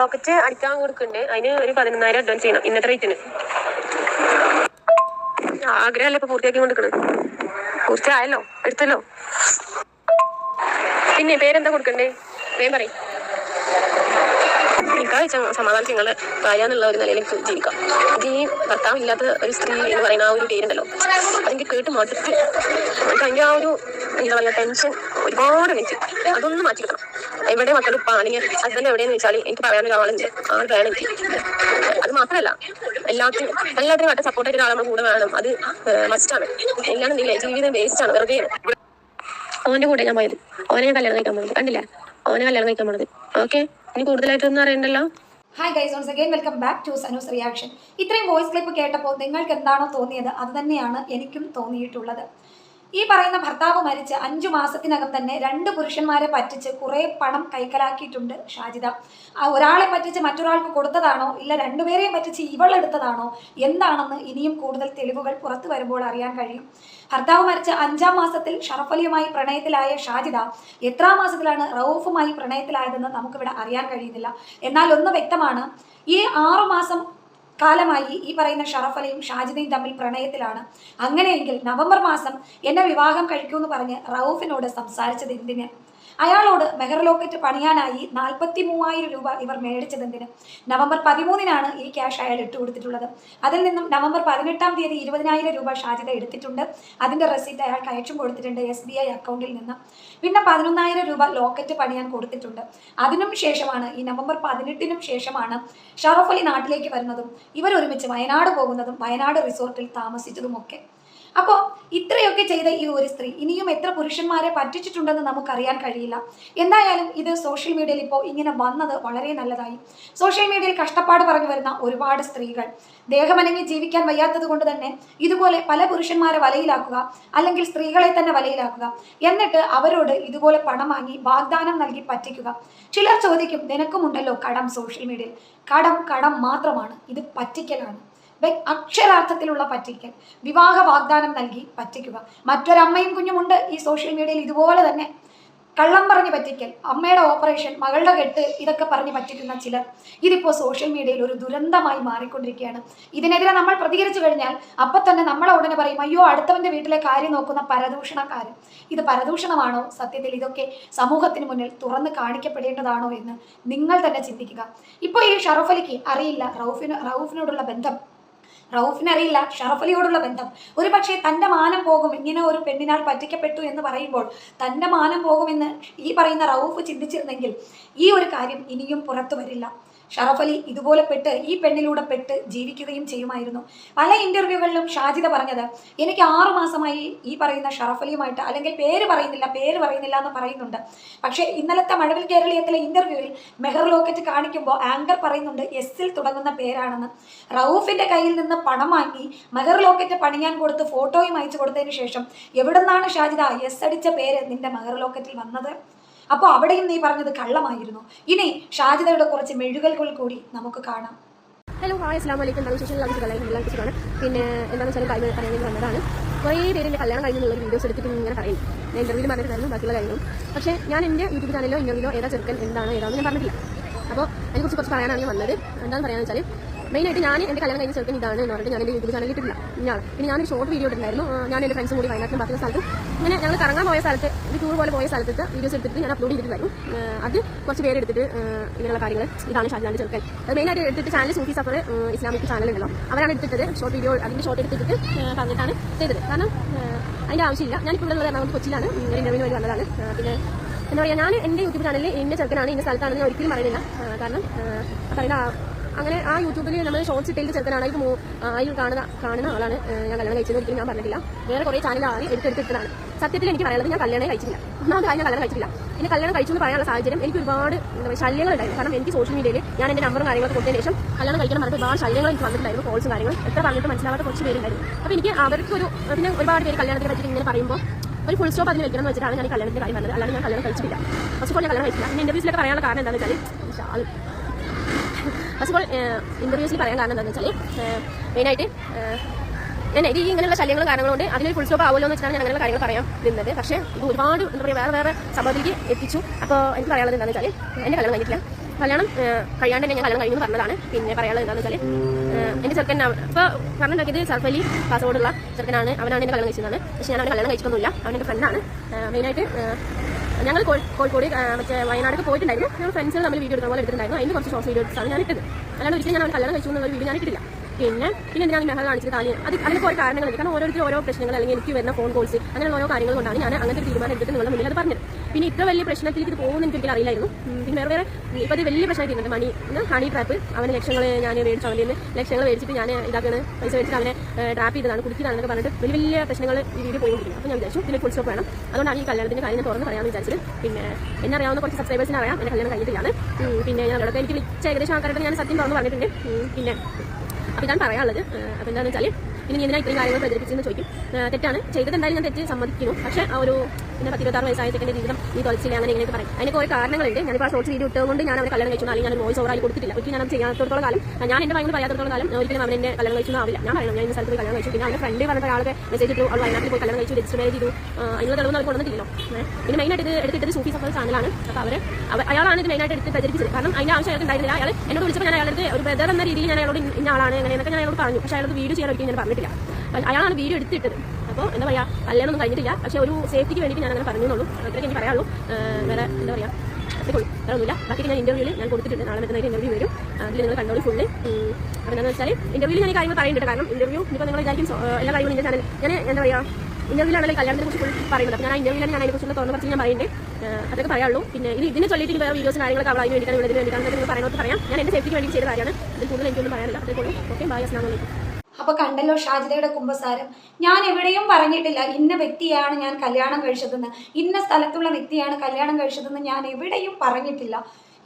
Pocket അടിക്കാൻ കൊടുക്കുന്നുണ്ട് അതിന് ഒരു പതിനൊന്നായിരം അഡ്വാൻസ് ചെയ്യണം. ഇന്നത്തെ റേറ്റിന് ആഗ്രഹമല്ലേ ഇപ്പൊ പൂർത്തിയാക്കി കൊടുക്കണം പൂർത്തിയായല്ലോ എടുത്തല്ലോ? പിന്നെ പേരെന്താ കൊടുക്കണ്ടേ? വേം പറയും. സമാധാനം നിങ്ങൾ ഭാര്യ ഒരു നിലയിൽ എനിക്ക് ജീവിക്കാം. ഇത് ഈ ഭർത്താവ് ഒരു സ്ത്രീ എന്ന് പറയുന്ന ആ ഒരു പേരുണ്ടല്ലോ. അതെനിക്ക് കേട്ട് മടുത്ത്. അതിന്റെ ആ ഒരു എന്താ പറയുക ടെൻഷൻ ഒരുപാട് വെച്ച്. അതൊന്നും മാറ്റി കിട്ടണം എവിടെ മക്കൾ ഇപ്പൊ അല്ലെങ്കിൽ ഹസ്ബൻഡ് എവിടെയെന്ന് വെച്ചാൽ എനിക്ക് പറയാനൊരു ആളുണ്ട്. ആൾ വേണം അത് മാത്രമല്ല എല്ലാത്തിനും എല്ലാത്തിനും ആയിട്ട് സപ്പോർട്ട് ആയിട്ട് ഒരാൾ കൂടെ വേണം. അത് മസ്റ്റാണ് ഇല്ല ജീവിതം ആണ്. വെറുതെ ഓന്റെ കൂടെ ഞാൻ പോയത്. ഓനെ ഞാൻ കല്യാണം കഴിക്കാൻ പോണത്. കണ്ടില്ല? ഓനെ കല്യാണം കഴിക്കാൻ പോണത്. ഓക്കെ ഇനി കൂടുതലായിട്ടൊന്നും അറിയണ്ടല്ലോ? Hi guys once again welcome back to Sanu's reaction ഇത്രയും വോയിസ് ക്ലിപ്പ് കേട്ടപ്പോൾ നിങ്ങൾക്ക് എന്താണോ തോന്നിയത്? അത് തന്നെയാണ് എനിക്കും തോന്നിയിട്ടുള്ളത്. ഈ പറയുന്ന ഭർത്താവ് മരിച്ച് അഞ്ചു മാസത്തിനകം തന്നെ രണ്ട് പുരുഷന്മാരെ പറ്റിച്ച് കുറേ പണം കൈക്കലാക്കിയിട്ടുണ്ട് ഷാജിദ ഒരാളെ പറ്റിച്ച് മറ്റൊരാൾക്ക് കൊടുത്തതാണോ? ഇല്ല രണ്ടുപേരെയും പറ്റിച്ച് ഇവളെടുത്തതാണോ എന്താണെന്ന് ഇനിയും കൂടുതൽ തെളിവുകൾ പുറത്തു വരുമ്പോൾ അറിയാൻ കഴിയും. ഭർത്താവ് മരിച്ച അഞ്ചാം മാസത്തിൽ ഷറഫലിയുമായി പ്രണയത്തിലായ ഷാജിദ എത്രാം മാസത്തിലാണ് റൌഫുമായി പ്രണയത്തിലായതെന്ന് നമുക്കിവിടെ അറിയാൻ കഴിയുന്നില്ല. എന്നാൽ ഒന്ന് വ്യക്തമാണ് ഈ ആറു മാസം കാലമായി ഈ പറയുന്ന ഷറഫലയും ഷാജിദയും തമ്മിൽ പ്രണയത്തിലാണ്. അങ്ങനെയെങ്കിൽ നവംബർ മാസം എന്നെ വിവാഹം കഴിക്കുമെന്ന് പറഞ്ഞ് റൌഫിനോട് സംസാരിച്ചത് എന്തിന്? അയാളോട് മെഹർ ലോക്കറ്റ് പണിയാനായി നാൽപ്പത്തി മൂവായിരം രൂപ ഇവർ മേടിച്ചതെന്തിന്? നവംബർ പതിമൂന്നിനാണ് ഈ ക്യാഷ് അയാൾ ഇട്ട് കൊടുത്തിട്ടുള്ളത്. അതിൽ നിന്നും നവംബർ പതിനെട്ടാം തീയതി ഇരുപതിനായിരം രൂപ ഷാജിത എടുത്തിട്ടുണ്ട്. അതിന്റെ റെസിപ്റ്റ് അയാൾക്ക് അയച്ചും കൊടുത്തിട്ടുണ്ട് എസ് ബി ഐ അക്കൗണ്ടിൽ നിന്ന്. പിന്നെ പതിനൊന്നായിരം രൂപ ലോക്കറ്റ് പണിയാൻ കൊടുത്തിട്ടുണ്ട്. അതിനും ശേഷമാണ് ഈ നവംബർ പതിനെട്ടിനും ശേഷമാണ് ഷറഫ് അലി നാട്ടിലേക്ക് വരുന്നതും ഇവർ ഒരുമിച്ച് വയനാട് പോകുന്നതും വയനാട് റിസോർട്ടിൽ താമസിച്ചതുമൊക്കെ. അപ്പോൾ ഇത്രയൊക്കെ ചെയ്ത ഈ ഒരു സ്ത്രീ ഇനിയും എത്ര പുരുഷന്മാരെ പറ്റിച്ചിട്ടുണ്ടെന്ന് നമുക്കറിയാൻ കഴിയില്ല. എന്തായാലും ഇത് സോഷ്യൽ മീഡിയയിൽ ഇപ്പോൾ ഇങ്ങനെ വന്നത് വളരെ നല്ലതായി. സോഷ്യൽ മീഡിയയിൽ കഷ്ടപ്പാട് പറഞ്ഞു വരുന്ന ഒരുപാട് സ്ത്രീകൾ. ദേഹമനങ്ങി ജീവിക്കാൻ വയ്യാത്തത് കൊണ്ട് തന്നെ ഇതുപോലെ പല പുരുഷന്മാരെ വലയിലാക്കുക അല്ലെങ്കിൽ സ്ത്രീകളെ തന്നെ വലയിലാക്കുക. എന്നിട്ട് അവരോട് ഇതുപോലെ പണം വാങ്ങി വാഗ്ദാനം നൽകി പറ്റിക്കുക. ചിലർ ചോദിക്കും നിനക്കുമുണ്ടല്ലോ കടം സോഷ്യൽ മീഡിയയിൽ കടം കടം മാത്രമാണ്. ഇത് പറ്റിക്കലാണ്. അക്ഷരാർത്ഥത്തിലുള്ള പറ്റിക്കൽ. വിവാഹ വാഗ്ദാനം നൽകി പറ്റിക്കുക. മറ്റൊരമ്മയും കുഞ്ഞുമുണ്ട് ഈ സോഷ്യൽ മീഡിയയിൽ ഇതുപോലെ തന്നെ. കള്ളം പറഞ്ഞ് പറ്റിക്കൽ അമ്മയുടെ ഓപ്പറേഷൻ മകളുടെ കെട്ട് ഇതൊക്കെ പറഞ്ഞ് പറ്റിക്കുന്ന ചിലർ. ഇതിപ്പോൾ സോഷ്യൽ മീഡിയയിൽ ഒരു ദുരന്തമായി മാറിക്കൊണ്ടിരിക്കുകയാണ്. ഇതിനെതിരെ നമ്മൾ പ്രതികരിച്ചു കഴിഞ്ഞാൽ അപ്പൊ തന്നെ നമ്മളെ ഉടനെ പറയും അയ്യോ അടുത്തവന്റെ വീട്ടിലെ കാര്യം നോക്കുന്ന പരദൂഷണക്കാരൻ ഇത് പരദൂഷണമാണോ? സത്യത്തിൽ ഇതൊക്കെ സമൂഹത്തിന് മുന്നിൽ തുറന്ന് കാണിക്കപ്പെടേണ്ടതാണോ എന്ന് നിങ്ങൾ തന്നെ ചിന്തിക്കുക. ഇപ്പോൾ ഈ ഷറഫലിക്ക് അറിയില്ല റൌഫിന് റൌഫിനോടുള്ള ബന്ധം. റൌഫിനറിയില്ല ഷറഫലിയോടുള്ള ബന്ധം. ഒരു പക്ഷേ തന്റെ മാനം പോകും ഇങ്ങനെ ഒരു പെണ്ണിനാൽ പറ്റിക്കപ്പെട്ടു എന്ന് പറയുമ്പോൾ തന്റെ മാനം പോകുമെന്ന് ഈ പറയുന്ന റൌഫ് ചിന്തിച്ചിരുന്നെങ്കിൽ ഈ ഒരു കാര്യം ഇനിയും പുറത്തു വരില്ല. ഷറഫലി ഇതുപോലെ പെട്ട് ഈ പെണ്ണിലൂടെ പെട്ട് ജീവിക്കുകയും ചെയ്യുമായിരുന്നു. പല ഇന്റർവ്യൂകളിലും ഷാജിദ പറഞ്ഞത് എനിക്ക് ആറു മാസമായി ഈ പറയുന്ന ഷറഫലിയുമായിട്ട് അല്ലെങ്കിൽ പേര് പറയുന്നില്ല പേര് പറയുന്നില്ല എന്ന് പറയുന്നുണ്ട്. പക്ഷേ ഇന്നലത്തെ മഴവിൽ കേരളീയത്തിലെ ഇന്റർവ്യൂവിൽ മെഹർ ലോക്കറ്റ് കാണിക്കുമ്പോൾ ആങ്കർ പറയുന്നുണ്ട് എസ്സിൽ തുടങ്ങുന്ന പേരാണെന്ന്. റൌഫിന്റെ കയ്യിൽ നിന്ന് പണം വാങ്ങി മെഹർ ലോക്കറ്റ് പണിയാൻ കൊടുത്ത് ഫോട്ടോയും അയച്ചു കൊടുത്തതിന് ശേഷം എവിടുന്നാണ് ഷാജിദ എസ് അടിച്ച പേര് നിന്റെ മെഹർ ലോക്കറ്റിൽ വന്നത്? അപ്പോൾ അവിടെയും നീ പറഞ്ഞത് കള്ളമായിരുന്നു. ഇനി ഷാജിതയുടെ കുറച്ച് മെഴുകലുകൾ കൂടി നമുക്ക് കാണാം. ഹലോ ഹായ് അസ്ലാം വലൈക്കും എന്താണ് വിശേഷം. എല്ലാവർക്കും കല്യാണം എല്ലാം കുറിച്ചാണ് പിന്നെ എന്താണെന്ന് വെച്ചാൽ കാര്യം പറയാൻ വന്നതാണ്. കുറേ പേര് എന്റെ കല്യാണം കഴിഞ്ഞുള്ള വീഡിയോസ് എടുത്തിട്ട് ഇങ്ങനെ പറയും ഞാൻ ഇന്റർവ്യൂവിൽ പറഞ്ഞിട്ടുണ്ടായിരുന്നു ബാക്കിയുള്ള കാര്യങ്ങളും. പക്ഷേ ഞാൻ എന്റെ യൂട്യൂബ് ചാനലിലോ ഇന്റർവ്യൂലോ ഏതാ ചെറുക്കൻ എന്താണ് ഏതാണെന്ന് ഞാൻ പറഞ്ഞിട്ടില്ല. അപ്പോൾ അതിനെക്കുറിച്ച് കുറച്ച് പറയാനാണ് ഞാൻ വന്നത്. എന്താണെന്ന് പറയുകയെന്ന് വെച്ചാൽ മെയിനായിട്ട് ഞാൻ എന്റെ കല്യാണം കഴിഞ്ഞ ചെറുക്കൻ ഇതാണ് എന്ന് പറഞ്ഞിട്ട് ഞാൻ എന്റെ യൂട്യൂബ് ചാനലിൽ ഇട്ടിട്ടില്ല. ഞാൻ പിന്നെ ഞാനൊരു ഷോർട്ട് വീഡിയോ ഇട്ടിട്ടുണ്ടായിരുന്നു. ഞാൻ എന്റെ ഫ്രണ്ട്സും കൂടി വയനാട്ടിലും ബാക്കിയുള്ള സ്ഥലത്ത് ഇങ്ങനെ ഞങ്ങൾ കറങ്ങാൻ പോയ സ്ഥലത്ത് ഒരു ടൂർ പോലെ പോയ സ്ഥലത്ത് വീഡിയോസ് എടുത്തിട്ട് ഞാൻ അപ്ലോഡ് ചെയ്തിട്ടുണ്ടായിരുന്നു. അത് കുറച്ച് പേര് എടുത്തിട്ട് ഇങ്ങനെയുള്ള കാര്യങ്ങൾ ഇതാണ് ഷാജാന്റെ ചെറുക്കൻ. അത് മെയിനായിട്ട് എടുത്തിട്ട് channel Sufi Safar Islamic channel ഉണ്ടല്ലോ. അവരാണ് എടുത്തിട്ടത്. ഷോർട്ട് വീഡിയോ അതിന്റെ ഷോർട്ട് എടുത്തിട്ട് പറഞ്ഞിട്ടാണ് ചെയ്തത്. കാരണം അതിന്റെ ആവശ്യമില്ല. ഞാനിപ്പോൾ ഇവിടെ ഉള്ളത് എറണാകുളത്ത് കൊച്ചിയിലാണ്. ഇന്റർവ്യൂവിന് വേണ്ടി വന്നതാണ്. പിന്നെ എന്താ പറയുക ഞാൻ എന്റെ യൂട്യൂബ് ചാനലിൽ ഇന്ന ചെറുക്കനാണ് ഇന്ന സ്ഥലത്താണെന്ന് ഒരിക്കലും പറയുന്നില്ല. കാരണം പറയുന്ന അങ്ങനെ ആ യൂട്യൂബിൽ നമ്മൾ ഷോർട്സ് ഇട്ടിട്ട് ചെറുക്കനാണ്. ആ, അതിൽ കാണുന്ന കാണുന്ന ആളാണ്. ഞാൻ കല്യാണം കഴിച്ചത് ഒരിക്കലും ഞാൻ പറഞ്ഞിട്ടില്ല. വേറെ കുറേ ചാനലാണ് എടുത്തെടുത്തിട്ടാണ് സത്യത്തിൽ എനിക്ക് പറയാനുള്ളത് ഞാൻ കല്യാണം കഴിച്ചിട്ടില്ല. ഒന്നാമത് കാര്യം ഞാൻ കല്യാണം കഴിച്ചിട്ടില്ല. പിന്നെ കല്യാണം കഴിച്ചു എന്ന് പറയാനുള്ള സാഹചര്യം എനിക്ക് ഒരുപാട് ഉണ്ടായിരുന്നു. കാരണം എനിക്ക് സോഷ്യൽ മീഡിയയിൽ ഞാൻ എന്റെ നമ്പറും കാര്യങ്ങളൊക്കെ കൊടുത്തതിന് ശേഷം കല്യാണം കഴിക്കണം പറഞ്ഞിട്ട് ഒരുപാട് ശല്യങ്ങൾ എനിക്ക് വന്നിട്ടുണ്ടായിരുന്നു കോൾസും കാര്യങ്ങളും. എത്ര പറഞ്ഞിട്ട് മനസ്സിലാവാത്ത കുറച്ച് പേരുണ്ടായിരുന്നു. അപ്പോൾ എനിക്ക് അവർക്ക് ഒരു പിന്നെ ഒരുപാട് പേര് കല്യാണത്തിനെ പറ്റി ഇങ്ങനെ പറയുമ്പോൾ ഒരു ഫുൾ സ്റ്റോപ്പ് അതിന് വെക്കണമെന്ന് വെച്ചിട്ടാണ് ഞാൻ കല്യാണത്തിന് കാര്യം പറഞ്ഞത്. അല്ലാണ്ട് ഞാൻ കല്യാണം കഴിച്ചിട്ടില്ല. ഫസ്റ്റ് ഓഫ് ഞാൻ കല്യാണം കഴിച്ചില്ല പിന്നെ ഇന്റർവ്യൂസിലൊക്കെ പറയാനുള്ള കാരണം എന്താണെന്ന് വെച്ചാൽ ഫസ്റ്റ് ഓൾ ഇന്റർവ്യൂസിൽ പറയാൻ കാരണം എന്താണെന്ന് വെച്ചാൽ മെയിനായിട്ട് ഞാൻ ഇത് ഇങ്ങനെയുള്ള ശല്യങ്ങളും കാര്യങ്ങളും കൊണ്ട് അതിനൊരു ഫുൾ സ്റ്റോപ്പ് ആവുമല്ലോ എന്ന് വെച്ചിട്ടാണ് ഞാൻ അങ്ങനെയുള്ള കാര്യങ്ങൾ പറയാൻ നിന്നത്. പക്ഷേ ഇത് ഒരുപാട് എന്താ പറയുക വേറെ വേറെ സംഭവത്തിലേക്ക് എത്തിച്ചു. അപ്പോൾ എനിക്ക് പറയാനുള്ളത് എന്താണെന്ന് വെച്ചാൽ എന്റെ കല്യാണം കഴിഞ്ഞിട്ടില്ല. കല്യാണം കഴിയാണ്ട് തന്നെ ഞാൻ കല്യാണം കഴിഞ്ഞു പറഞ്ഞതാണ്. പിന്നെ പറയാനുള്ളത് എന്താണെന്ന് വെച്ചാൽ എന്റെ ചെറുക്കൻ ഇപ്പോൾ പറഞ്ഞിട്ടുണ്ടാക്കിയത് സർഫലി കാസർഗോഡുള്ള ചെറുക്കനാണ്. അവനാണ് എന്റെ കല്യാണം കഴിച്ചതാണ് പക്ഷേ ഞാൻ അവനെ കല്യാണം കഴിച്ചിട്ടൊന്നുമില്ല. അവന്റെ ഫ്രണ്ടാണ് മെയിനായിട്ട് ഞങ്ങൾ കോഴി- കോഴിക്കോട് മറ്റേ വയനാടൊക്കെ പോയിട്ടുണ്ടായിരുന്നു. ഞങ്ങൾ ഫ്രണ്ട്സുകൾ തമ്മിൽ വീഡിയോ എടുക്കുന്ന പോലെ എടുത്തിട്ടുണ്ടായിരുന്നു. അതിന് കുറച്ച് ഷോർട്സ് വീഡിയോസാണ് ഞാൻ ഇട്ടത്. അല്ലാണ്ട് ഒരിക്കലും ഞാൻ കല്യാണം കഴിച്ചു എന്നുള്ള വീഡിയോ ഞാൻ ഇട്ടില്ല പിന്നെ പിന്നെ എന്തിനാണ് ഞങ്ങൾ കാണിച്ചത് താലി അത് അതിനൊക്കെ ഓരോ കാരണങ്ങളുണ്ട് കാരണം ഓരോരുത്തർ ഓരോ പ്രശ്നങ്ങൾ അല്ലെങ്കിൽ എനിക്ക് വരുന്ന ഫോൺ കോൾസ് അങ്ങനെയുള്ള ഓരോ കാര്യങ്ങൾ കൊണ്ടാണ് ഞാൻ അങ്ങനത്തെ തീരുമാനം എടുത്തിട്ട് നിങ്ങളുടെ മുന്നിൽ അത് പറഞ്ഞത്. പിന്നെ ഇത്ര വലിയ പ്രശ്നത്തിലേക്ക് ഇത് പോകുമെന്ന് എനിക്ക് അറിയില്ലായിരുന്നു. പിന്നെ വേറെ വേറെ ഇപ്പോൾ അത് വലിയ പ്രശ്നമായി തീരുന്നുണ്ട് മണി ഇന്ന് ഹണി ട്രാപ്പ് അവനെ ലക്ഷങ്ങൾ ഞാൻ മേടിച്ചു അവന്റെ ലക്ഷങ്ങൾ മേടിച്ചിട്ട് ഞാൻ ഇതാക്കാണ് പൈസ മേടിച്ചിട്ട് അവനെ ട്രാപ്പ് ചെയ്തതാണ് കുടിക്കുന്നതാണെന്നൊക്കെ പറഞ്ഞിട്ട് വലിയ വലിയ പ്രശ്നങ്ങൾ ഈ വീഡിയോ പോകുന്നു അപ്പോൾ ഞാൻ വിചാരിച്ചു പിന്നെ ഫുൾ സ്റ്റോപ്പ് വേണം. അതുകൊണ്ടാണ് ഈ കല്യാണത്തിന്റെ കാര്യം ഞാൻ തുറന്ന് പറയാമെന്ന് വിചാരിച്ചത്. പിന്നെ എന്നെ അറിയാവുന്ന കുറച്ച് സബ്സ്ക്രൈബേഴ്സിന് അറിയാം. എന്റെ കല്യാണം കഴിഞ്ഞിട്ടില്ലാണ് പിന്നെ ഞാൻ അവിടെ എനിക്ക് വിളിച്ച ഏകദേശം ആൾക്കാരുടെ ഞാൻ സത്യം തുറന്ന് പറഞ്ഞിട്ടുണ്ട്. പിന്നെ അപ്പോൾ ഞാൻ പറയാനുള്ളത്. അപ്പോൾ എന്താണെന്ന് വെച്ചാൽ ഇനി നീ എന്തിനാ ഇത്രയും കാര്യങ്ങൾ പ്രചരിപ്പിച്ചെന്ന് ചോദിക്കും. തെറ്റാണ്. ചെയ്തത് എന്തായാലും ഞാൻ തെറ്റ് സമ്മതിക്കുന്നു. പക്ഷേ ആ ഒരു പിന്നെ പത്ത് ഇരുപത്താറ് വയസ്സായ സെക്കൻഡ് ജീവിതം നീ തൊലച്ചില്ല അങ്ങനെ ഇങ്ങനെയൊക്കെ പറയും. അതിനൊക്കെ ഒരു കാരണങ്ങളുണ്ട്. ഞാനിപ്പോൾ ആ ഷോർട്ട് വീഡിയോ ഇട്ടുകൊണ്ട് ഞാൻ അവരെ കല്യാണം കഴിച്ചു. അല്ലെങ്കിൽ ഞാൻ വോയിസ് ഓവറായി കൊടുത്തിട്ടില്ല. ഒരിക്കലും ഞാൻ ചെയ്യാത്തടത്തോളം കാലം ഞാൻ എന്റെ ഭയങ്കര പറയാത്തടത്തോളം കാലം ഒരിക്കലും അവൻ എന്റെ കല്യാണം കഴിച്ചു ആവില്ല ഞാൻ പറയണം ഞാൻ ഈ സ്ഥലത്ത് കല്യാണം കഴിച്ചു. പിന്നെ അവന്റെ ഫ്രണ്ട് പറഞ്ഞ ഒരാളെ മെസ്സേജ് ഇട്ടു. അവൾ വയനാട്ടിൽ പോയി കല്യാണം കഴിച്ചു രജിസ്റ്റർ മാരേജ് ചെയ്തു. അതിനുള്ള തെളിവ് നമുക്ക് കൊണ്ടുവന്നിട്ടില്ലല്ലോ. പിന്നെ മെയിനായിട്ട് ഇത് എടുത്തിട്ട് സൂഫി സഫർ ചാനലാണ് അപ്പോൾ അവർ അയാളാണ് ഇത് മെയിനായിട്ട് എടുത്ത് പ്രചരിപ്പിച്ചത്. കാരണം അതിന്റെ ആവശ്യം അയാൾക്ക് ഉണ്ടായിരുന്നില്ല. അയാൾ എന്നോട് വിളിച്ചപ്പോൾ ഞാൻ അയാളുടെ ഒരു ബ്രദർ എന്ന രീതിയിൽ ഞാൻ അയാളോട് ഇന്ന ആളാണ് അങ്ങനെ എന്നൊക്കെ ഞാൻ അയാളോട് പറഞ്ഞു. പക്ഷേ അയാളോട് വീഡിയോ ചെയ്യാൻ ഒരിക്കലും ഞാൻ പറഞ്ഞിട്ടില്ല. അയാളാണ് വീഡിയോ എടുത്തിട്ടത്. അപ്പോൾ എന്താ പറയുക കല്യാണമൊന്നും കഴിഞ്ഞിട്ടില്ല. പക്ഷേ ഒരു സേഫ്റ്റിക്ക് വേണ്ടിയിട്ട് ഞാൻ അങ്ങനെ പറഞ്ഞുള്ളൂ അത്രയ്ക്ക് എനിക്ക് പറയാനുള്ളൂ. വേറെ എന്താ പറയുക അത്രയ്ക്കുള്ളൂ. വേറെ ഒന്നുമില്ല. ബാക്കി ഞാൻ ഇന്റർവ്യൂവിൽ ഞാൻ കൊടുത്തിട്ടുണ്ട്. നാളെ മറ്റന്നായിട്ട് ഇന്റർവ്യൂ വരും. അതിൽ നിങ്ങൾ കണ്ടോളൂ ഫുള്ള് അപ്പോൾ എന്താണെന്ന് വെച്ചാൽ ഇന്റർവ്യൂവിൽ ഞാൻ കാര്യങ്ങൾ പറയുന്നുണ്ട് കാരണം ഇന്റർവ്യൂ ഇപ്പോൾ നിങ്ങൾ വിചാരിക്കും എല്ലാ കാര്യങ്ങളും എന്റെ ഞാൻ എന്താ പറയുക ഇന്റർവ്യൂലാണെങ്കിൽ കല്യാണത്തിനെ കുറിച്ച് ഫുൾ പറയുന്നത് അപ്പോൾ ഞാൻ ഇന്റർവ്യൂലാണ് ഞാൻ അതിനെക്കുറിച്ചുള്ള തുറന്ന് പറ്റി ഞാൻ പറയുന്നത് അതൊക്കെ പറയാനുള്ളൂ. പിന്നെ ഇത് ഇതിനെ ചൊല്ലിയിട്ട് വേറെ വീഡിയോസ് കാര്യങ്ങളൊക്കെ അവളായി വേണ്ടിയിട്ടാണ് ഇവിടെ വേണ്ടിയിട്ടാണ് നിങ്ങൾ പറയുന്നത്. പറയാം. ഞാൻ എന്റെ സേഫ്റ്റിക്ക് വേണ്ടി ചെയ്ത കാര്യമാണ്. കൂടുതൽ എനിക്കൊന്നും പറയാനില്ല. അതേപോലെ ഓക്കെ ബൈ അസ്ലാം അപ്പൊ കണ്ടല്ലോ ഷാജിതയുടെ കുമ്പസാരം. ഞാൻ എവിടെയും പറഞ്ഞിട്ടില്ല ഇന്ന വ്യക്തിയാണ് ഞാൻ കല്യാണം കഴിച്ചതെന്ന്. ഇന്ന സ്ഥലത്തുള്ള വ്യക്തിയാണ് കല്യാണം കഴിച്ചതെന്ന് ഞാൻ എവിടെയും പറഞ്ഞിട്ടില്ല.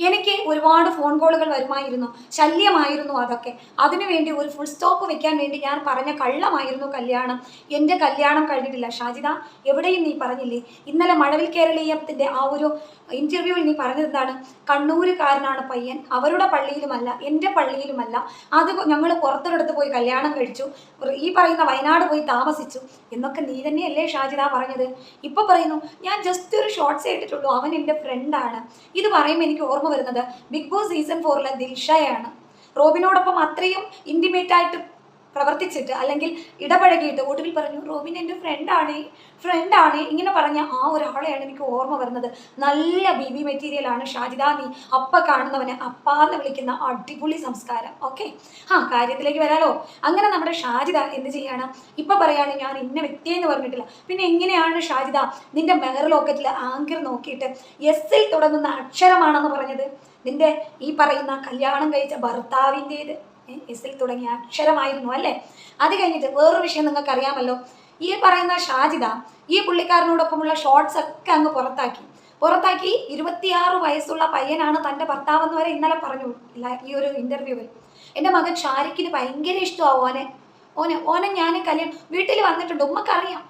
എനിക്ക് ഒരുപാട് ഫോൺ കോളുകൾ വരുമായിരുന്നു ശല്യമായിരുന്നു അതൊക്കെ. അതിനുവേണ്ടി ഒരു ഫുൾ സ്റ്റോപ്പ് വെക്കാൻ വേണ്ടി ഞാൻ പറഞ്ഞ കള്ളമായിരുന്നു കല്യാണം. എന്റെ കല്യാണം കഴിഞ്ഞിട്ടില്ല. ഷാജിദ എവിടെയും നീ പറഞ്ഞില്ലേ? ഇന്നലെ മഴവിൽ കേരളീയത്തിന്റെ ആ ഒരു ഇന്റർവ്യൂവിൽ നീ പറഞ്ഞത് എന്താണ്? കണ്ണൂരുകാരനാണ് പയ്യൻ. അവരുടെ പള്ളിയിലുമല്ല എന്റെ പള്ളിയിലുമല്ല. അത് ഞങ്ങൾ പുറത്തൊരിടത്ത് പോയി കല്യാണം കഴിച്ചു. ഈ പറയുന്ന വയനാട് പോയി താമസിച്ചു. എന്നൊക്കെ നീ തന്നെയല്ലേ ഷാജിദ പറഞ്ഞത്? ഇപ്പൊ പറയുന്നു ഞാൻ ജസ്റ്റ് ഒരു ഷോർട്ട്സ് ഇട്ടിട്ടുള്ളൂ. അവൻ എന്റെ ഫ്രണ്ടാണ് ഇത് പറയുമ്പോൾ എനിക്ക് ഓർമ്മ വരുന്നത് ബിഗ് ബോസ് സീസൺ ഫോറിലെ ദിൽഷയാണ്. റോബിനോടൊപ്പം അത്രയും ഇന്റിമേറ്റ് ആയിട്ട് പ്രവർത്തിച്ചിട്ട് അല്ലെങ്കിൽ ഇടപഴകിയിട്ട് ഒടുവിൽ പറഞ്ഞു റോബിൻ എന്റെ ഫ്രണ്ടാണ് ഫ്രണ്ടാണ് ഇങ്ങനെ പറഞ്ഞ ആ ഒരാളെയാണ് എനിക്ക് ഓർമ്മ വരുന്നത്. നല്ല ബി ബി മെറ്റീരിയലാണ് ഷാജിദ നീ അപ്പ കാണുന്നവന് അപ്പാന്ന് വിളിക്കുന്ന അടിപൊളി സംസ്കാരം. ഓക്കെ ആ കാര്യത്തിലേക്ക് വരാലോ? അങ്ങനെ നമ്മുടെ ഷാജിദ എന്ത് ചെയ്യാണ്? ഇപ്പം പറയാണ് ഞാൻ ഇന്ന വ്യക്തിയെന്ന് പറഞ്ഞിട്ടില്ല. പിന്നെ എങ്ങനെയാണ് ഷാജിദ നിന്റെ മെഹർ ലോക്കറ്റിൽ ആങ്കർ നോക്കിയിട്ട് എസ്സിൽ തുടങ്ങുന്ന അക്ഷരമാണെന്ന് പറഞ്ഞത്? നിന്റെ ഈ പറയുന്ന കല്യാണം കഴിച്ച ഭർത്താവിന്റേത്. എസ്സിൽ തുടങ്ങിയ അക്ഷരമായിരുന്നു അല്ലേ? അത് കഴിഞ്ഞിട്ട് വേറൊരു വിഷയം നിങ്ങൾക്ക് അറിയാമല്ലോ ഈ പറയുന്ന ഷാജിദ ഈ പുള്ളിക്കാരനോടൊപ്പമുള്ള ഷോർട്സ് ഒക്കെ അങ്ങ് പുറത്താക്കി. പുറത്താക്കി ഇരുപത്തിയാറ് വയസ്സുള്ള പയ്യനാണ് തന്റെ ഭർത്താവെന്ന് വരെ ഇന്നലെ പറഞ്ഞു ഈ ഒരു ഇന്റർവ്യൂവിൽ എന്റെ മകൻ ഷാരിഖിന് ഭയങ്കര ഇഷ്ടമാവും ഓനെ. ഓനെ ഓനെ ഞാൻ കല്യാണം വീട്ടിൽ വന്നിട്ടുണ്ട് ഉമ്മക്കറിയാം.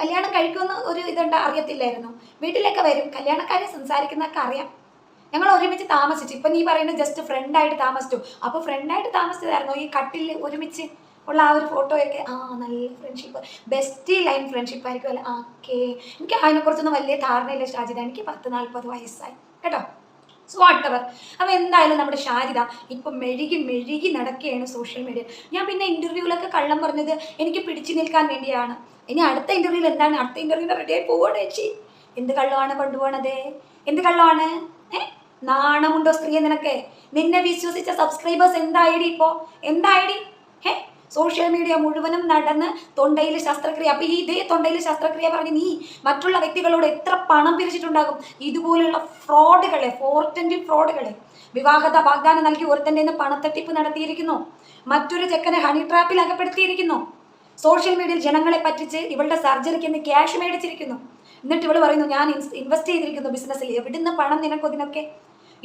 കല്യാണം കഴിക്കുമെന്ന് ഒരു ഇതുണ്ട് അറിയത്തില്ലായിരുന്നു. വീട്ടിലൊക്കെ വരും കല്യാണക്കാരെ സംസാരിക്കുന്നതൊക്കെ അറിയാം. ഞങ്ങൾ ഒരുമിച്ച് താമസിച്ചു. ഇപ്പൊ നീ പറയുന്നത് ജസ്റ്റ് ഫ്രണ്ടായിട്ട് താമസിച്ചു. അപ്പൊ ഫ്രണ്ടായിട്ട് താമസിച്ചതായിരുന്നു ഈ കട്ടിൽ ഒരുമിച്ച് ഉള്ള ആ ഒരു ഫോട്ടോയൊക്കെ. ആ നല്ല ഫ്രണ്ട്ഷിപ്പ് ബെസ്റ്റ് ലൈൻ ഫ്രണ്ട്ഷിപ്പ് ആയിരിക്കും അല്ലെ? ഓക്കെ എനിക്ക് അതിനെക്കുറിച്ചൊന്നും വലിയ ധാരണയില്ല ഷാജിത എനിക്ക് പത്ത് നാൽപ്പത് വയസ്സായി. കേട്ടോ? സോ വാട്ടവർ അപ്പോൾ എന്തായാലും നമ്മുടെ ശാരിത ഇപ്പം മെഴുകി മെഴുകി നടക്കുകയാണ് സോഷ്യൽ മീഡിയ ഞാൻ പിന്നെ ഇന്റർവ്യൂവിലൊക്കെ കള്ളം പറഞ്ഞത് എനിക്ക് പിടിച്ചു നിൽക്കാൻ വേണ്ടിയാണ്. ഇനി അടുത്ത ഇന്റർവ്യൂവിൽ എന്താണ്? അടുത്ത ഇന്റർവ്യൂവിൽ റെഡിയായി പോവാണ് ചേച്ചി. എന്ത് കള്ളമാണ് കൊണ്ടുപോകണത് എന്ത് കള്ളമാണ്? ഏ? നാണമുണ്ടോ സ്ത്രീ നിനക്ക്? നിന്നെ വിശ്വസിച്ച സബ്സ്ക്രൈബേഴ്സ് എന്തായിടി ഇപ്പോ? എന്തായിടി? ഏ സോഷ്യൽ മീഡിയ മുഴുവനും നടന്ന് തൊണ്ടയിൽ ശസ്ത്രക്രിയ. അപ്പൊ ഈ ഇതേ തൊണ്ടയിൽ ശസ്ത്രക്രിയ പറഞ്ഞ് നീ മറ്റുള്ള വ്യക്തികളോട് എത്ര പണം പിരിച്ചിട്ടുണ്ടാകും? ഇതുപോലുള്ള ഫ്രോഡുകളെ ഫോർട്ടന്റി ഫ്രോഡുകളെ വിവാഹത വാഗ്ദാനം നൽകി ഒരുത്തന്റെ നിന്ന് പണത്തട്ടിപ്പ് നടത്തിയിരിക്കുന്നു. മറ്റൊരു ചെക്കനെ ഹണി ട്രാപ്പിൽ അകപ്പെടുത്തിയിരിക്കുന്നു. സോഷ്യൽ മീഡിയയിൽ ജനങ്ങളെ പറ്റിച്ച് ഇവളുടെ സർജറിക്ക് ഇന്ന് ക്യാഷ് മേടിച്ചിരിക്കുന്നു. എന്നിട്ട് ഇവൾ പറയുന്നു ഞാൻ ഇൻവെസ്റ്റ് ചെയ്തിരിക്കുന്നു ബിസിനസ്സിൽ എവിടുന്ന് പണം നിനക്ക് ഇതിനൊക്കെ?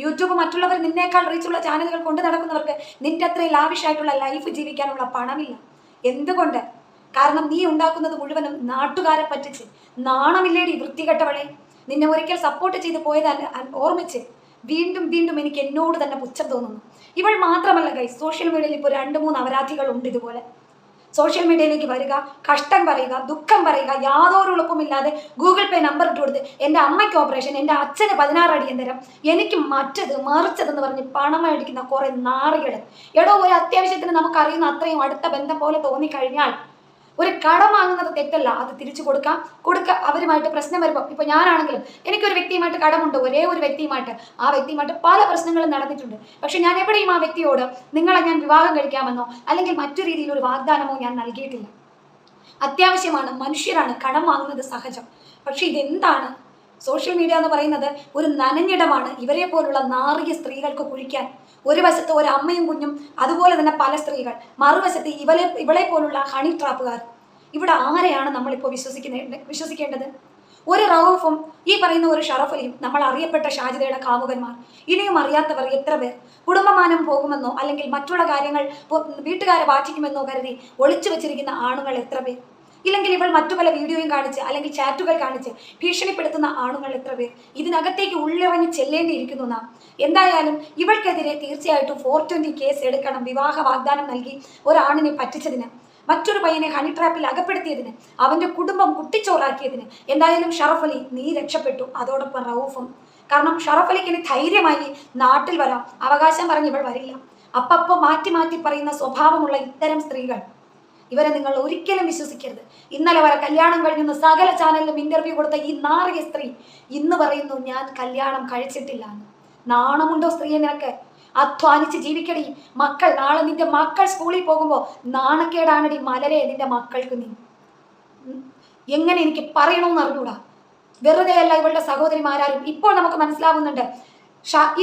യൂട്യൂബ് മറ്റുള്ളവർ നിന്നേക്കാൾ റീച്ചുള്ള ചാനലുകൾ കൊണ്ട് നടക്കുന്നവർക്ക് നിന്റെ അത്രയും ലാവിഷായിട്ടുള്ള ലൈഫ് ജീവിക്കാനുള്ള പണമില്ല. എന്തുകൊണ്ട്? കാരണം നീ ഉണ്ടാക്കുന്നത് മുഴുവനും നാട്ടുകാരെ പറ്റിച്ച്. നാണമില്ലേടി വൃത്തികെട്ടവളെ. നിന്നെ ഒരിക്കൽ സപ്പോർട്ട് ചെയ്ത് പോയത് ഓർമ്മിച്ച്. വീണ്ടും വീണ്ടും എനിക്ക് എന്നോട് തന്നെ പുച്ഛം തോന്നുന്നു. ഇവൾ മാത്രമല്ല ഗൈസ് സോഷ്യൽ മീഡിയയിൽ ഇപ്പോൾ രണ്ട് മൂന്ന് അപരാധികളുണ്ട് ഇതുപോലെ. സോഷ്യൽ മീഡിയയിലേക്ക് വരിക കഷ്ടം പറയുക ദുഃഖം പറയുക യാതൊരു എളുപ്പമില്ലാതെ ഗൂഗിൾ പേ നമ്പർ ഇട്ട് കൊടുത്ത് എന്റെ അമ്മയ്ക്ക് ഓപ്പറേഷൻ എന്റെ അച്ഛന് പതിനാറ് അടിയന്തരം എനിക്ക് മറ്റത് മറിച്ചതെന്ന് പറഞ്ഞ് പണം അടിക്കുന്ന കുറെ നാറികൾ എടോ ഒരു അത്യാവശ്യത്തിന് നമുക്കറിയുന്ന അത്രയും അടുത്ത ബന്ധം പോലെ തോന്നിക്കഴിഞ്ഞാൽ ഒരു കടം വാങ്ങുന്നത് തെറ്റല്ല. അത് തിരിച്ചു കൊടുക്കാം. കൊടുക്കുക അവരുമായിട്ട് പ്രശ്നം വരുമ്പോൾ ഇപ്പൊ ഞാനാണെങ്കിലും എനിക്കൊരു വ്യക്തിയുമായിട്ട് കടമുണ്ട്. ഒരേ ഒരു വ്യക്തിയുമായിട്ട്. ആ വ്യക്തിയുമായിട്ട് പല പ്രശ്നങ്ങളും നടന്നിട്ടുണ്ട്. പക്ഷെ ഞാൻ എവിടെയും ആ വ്യക്തിയോട് നിങ്ങളെ ഞാൻ വിവാഹം കഴിക്കാമെന്നോ അല്ലെങ്കിൽ മറ്റു രീതിയിൽ ഒരു വാഗ്ദാനമോ ഞാൻ നൽകിയിട്ടില്ല. അത്യാവശ്യമാണ്. മനുഷ്യരാണ്. കടം വാങ്ങുന്നത് സഹജം. പക്ഷെ ഇതെന്താണ്? സോഷ്യൽ മീഡിയ എന്ന് പറയുന്നത് ഒരു നനഞ്ഞിടമാണ്. ഇവരെ പോലുള്ള നാറിയ സ്ത്രീകൾക്ക് കുഴിക്കാൻ. ഒരു വശത്ത് ഒരു അമ്മയും കുഞ്ഞും അതുപോലെ തന്നെ പല സ്ത്രീകൾ. മറുവശത്ത് ഇവളെ ഇവളെ പോലുള്ള ഹണി ട്രാപ്പുകാർ ഇവിടെ ആരെയാണ് നമ്മളിപ്പോൾ വിശ്വസിക്കുന്ന വിശ്വസിക്കേണ്ടത്? ഒരു റൌഫും ഈ പറയുന്ന ഒരു ഷറഫലിയും നമ്മൾ അറിയപ്പെട്ട ഷാജിദയുടെ കാമുകന്മാർ. ഇനിയും അറിയാത്തവർ എത്ര പേർ? കുടുംബമാനം പോകുമെന്നോ അല്ലെങ്കിൽ മറ്റുള്ള കാര്യങ്ങൾ വീട്ടുകാരെ ബാധിക്കുമെന്നോ കരുതി ഒളിച്ചു വെച്ചിരിക്കുന്ന ആണുങ്ങൾ എത്ര പേർ? ഇല്ലെങ്കിൽ ഇവൾ മറ്റു പല വീഡിയോയും കാണിച്ച് അല്ലെങ്കിൽ ചാറ്റുകൾ കാണിച്ച് ഭീഷണിപ്പെടുത്തുന്ന ആണുങ്ങൾ എത്ര പേർ? ഇതിനകത്തേക്ക് ഉള്ളിറങ്ങി ചെല്ലേണ്ടിയിരിക്കുന്നു നാം. എന്തായാലും ഇവൾക്കെതിരെ തീർച്ചയായിട്ടും ഫോർ ട്വന്റി കേസ് എടുക്കണം വിവാഹ വാഗ്ദാനം നൽകി ഒരാണിനെ പറ്റിച്ചതിന്. മറ്റൊരു പയ്യനെ ഹണി ട്രാപ്പിൽ അകപ്പെടുത്തിയതിന് അവന്റെ കുടുംബം കുട്ടിച്ചോറാക്കിയതിന്. എന്തായാലും ഷറഫ് അലി നീ രക്ഷപ്പെട്ടു അതോടൊപ്പം റൌഫും കാരണം ഷറഫ് അലിക്ക് ഇനി ധൈര്യമായി നാട്ടിൽ വരാം. അവകാശം പറഞ്ഞ് ഇവൾ വരില്ല. അപ്പപ്പോ മാറ്റി മാറ്റി പറയുന്ന സ്വഭാവമുള്ള ഇത്തരം സ്ത്രീകൾ ഇവരെ നിങ്ങൾ ഒരിക്കലും വിശ്വസിക്കരുത്. ഇന്നലെ വരെ കല്യാണം കഴിഞ്ഞുന്ന സകല ചാനലിലും ഇന്റർവ്യൂ കൊടുത്ത ഈ നാറിയ സ്ത്രീ ഇന്ന് പറയുന്നു ഞാൻ കല്യാണം കഴിച്ചിട്ടില്ല എന്ന്. നാണമുണ്ടോ സ്ത്രീയെ നിനക്ക്? അധ്വാനിച്ച് ജീവിക്കടി. മക്കൾ നാളെ നിന്റെ മക്കൾ സ്കൂളിൽ പോകുമ്പോൾ നാണക്കേടാണടി മലരെ നിന്റെ മക്കൾക്ക് നീ. എങ്ങനെ എനിക്ക് പറയണമെന്ന് അറിഞ്ഞൂടാ. വെറുതെയല്ല ഇവളുടെ സഹോദരിമാരാരും. ഇപ്പോൾ നമുക്ക് മനസ്സിലാവുന്നുണ്ട്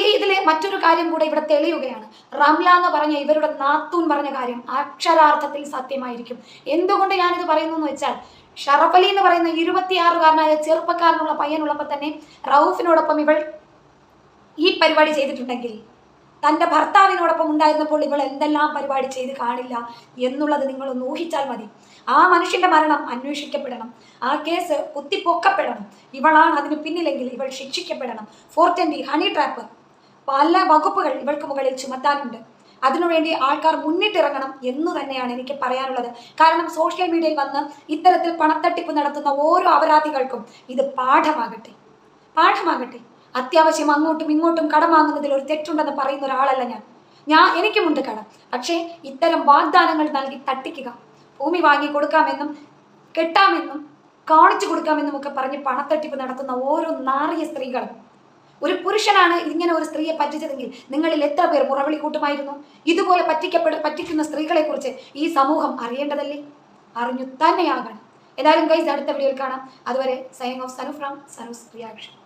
ഈ ഇതിലെ മറ്റൊരു കാര്യം കൂടെ ഇവിടെ തെളിയുകയാണ്. റംല എന്ന് പറഞ്ഞ ഇവരുടെ നാത്തൂൻ പറഞ്ഞ കാര്യം അക്ഷരാർത്ഥത്തിൽ സത്യമായിരിക്കും. എന്തുകൊണ്ട് ഞാനിത് പറയുന്നു എന്ന് വെച്ചാൽ ഷറഫലി എന്ന് പറയുന്ന ഇരുപത്തിയാറുകാരനായ ചെറുപ്പക്കാരനുള്ള പയ്യനുള്ളപ്പോൾ തന്നെ റൌഫിനോടൊപ്പം ഇവൾ ഈ പരിപാടി ചെയ്തിട്ടുണ്ടെങ്കിൽ തന്റെ ഭർത്താവിനോടൊപ്പം ഉണ്ടായിരുന്നപ്പോൾ ഇവൾ എന്തെല്ലാം പരിപാടി ചെയ്ത് കാണില്ല എന്നുള്ളത് നിങ്ങളൊന്ന് ഊഹിച്ചാൽ മതി. ആ മനുഷ്യന്റെ മരണം അന്വേഷിക്കപ്പെടണം. ആ കേസ് കുത്തിപ്പൊക്കപ്പെടണം. ഇവളാണ് അതിന് പിന്നിലെങ്കിൽ ഇവൾ ശിക്ഷിക്കപ്പെടണം. ഫോർ ട്വന്റി ഹണി ട്രാപ്പ് പല വകുപ്പുകൾ ഇവൾക്ക് മുകളിൽ ചുമത്താനുണ്ട്. അതിനുവേണ്ടി ആൾക്കാർ മുന്നിട്ടിറങ്ങണം എന്ന് തന്നെയാണ് എനിക്ക് പറയാനുള്ളത്. കാരണം സോഷ്യൽ മീഡിയയിൽ വന്ന് ഇത്തരത്തിൽ പണത്തട്ടിപ്പ് നടത്തുന്ന ഓരോ അപരാധികൾക്കും ഇത് പാഠമാകട്ടെ. പാഠമാകട്ടെ. അത്യാവശ്യം അങ്ങോട്ടും ഇങ്ങോട്ടും കടം വാങ്ങുന്നതിൽ ഒരു തെറ്റുണ്ടെന്ന് പറയുന്ന ഒരാളല്ല ഞാൻ. ഞാൻ എനിക്കുമുണ്ട് കടം. പക്ഷേ ഇത്തരം വാഗ്ദാനങ്ങൾ നൽകി തട്ടിക്കുക ഭൂമി വാങ്ങി കൊടുക്കാമെന്നും കെട്ടാമെന്നും കാണിച്ചു കൊടുക്കാമെന്നും ഒക്കെ പറഞ്ഞ് പണത്തട്ടിപ്പ് നടത്തുന്ന ഓരോ നാറിയ സ്ത്രീകളും. ഒരു പുരുഷനാണ് ഇങ്ങനെ ഒരു സ്ത്രീയെ പറ്റിച്ചതെങ്കിൽ നിങ്ങളിൽ എത്ര പേർ മുറവിളി കൂട്ടുമായിരുന്നു? ഇതുപോലെ പറ്റിക്കപ്പെട പറ്റിക്കുന്ന സ്ത്രീകളെ കുറിച്ച് ഈ സമൂഹം അറിയേണ്ടതല്ലേ? അറിഞ്ഞു തന്നെയാകണം. ഏതായാലും ഗൈസ് അടുത്ത വീഡിയോയിൽ കാണാം. അതുവരെ signing off Sanu from Sanu's reaction